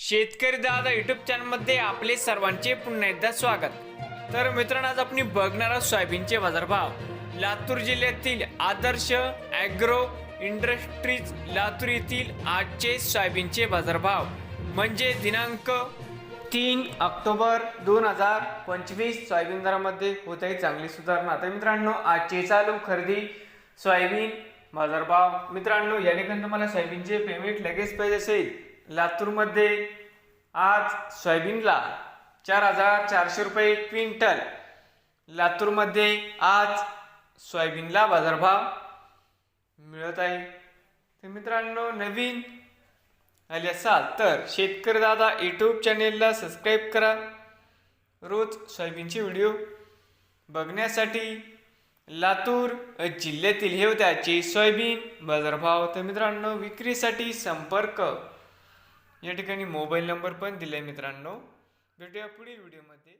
शेतकरी दादा युट्यूब चॅनलमध्ये आपले सर्वांचे पुन्हा एकदा स्वागत. तर मित्रांनो आज आपण बघणार आहोत सोयाबीनचे बाजारभाव. लातूर जिल्ह्यातील आदर्श ॲग्रो इंडस्ट्रीज लातूर येथील आजचे सोयाबीनचे बाजारभाव. म्हणजे दिनांक तीन ऑक्टोबर दोन हजार पंचवीस सोयाबीन दरामध्ये होत आहे चांगली सुधारणा. तर मित्रांनो आजचे चालू खरेदी सोयाबीन बाजारभाव. मित्रांनो या ठिकाणी तुम्हाला सोयाबीनचे पेमेंट लगेच पाहिजे असेल. लातूरमध्ये आज सोयाबीनला चार हजार चारशे रुपये क्विंटल. लातूरमध्ये आज सोयाबीनला बाजारभाव मिळत आहे. तर मित्रांनो नवीन आले असाल तर शेतकरी दादा यूट्यूब चॅनेलला सबस्क्राईब करा. रोज सोयाबीनचे व्हिडिओ बघण्यासाठी लातूर जिल्ह्यातील हे होत्याचे सोयाबीन बाजारभाव. तर मित्रांनो विक्रीसाठी संपर्क या ठिकाणी मोबाईल नंबर पण दिलाय मित्रांनो. भेटूया पुढील व्हिडिओमध्ये.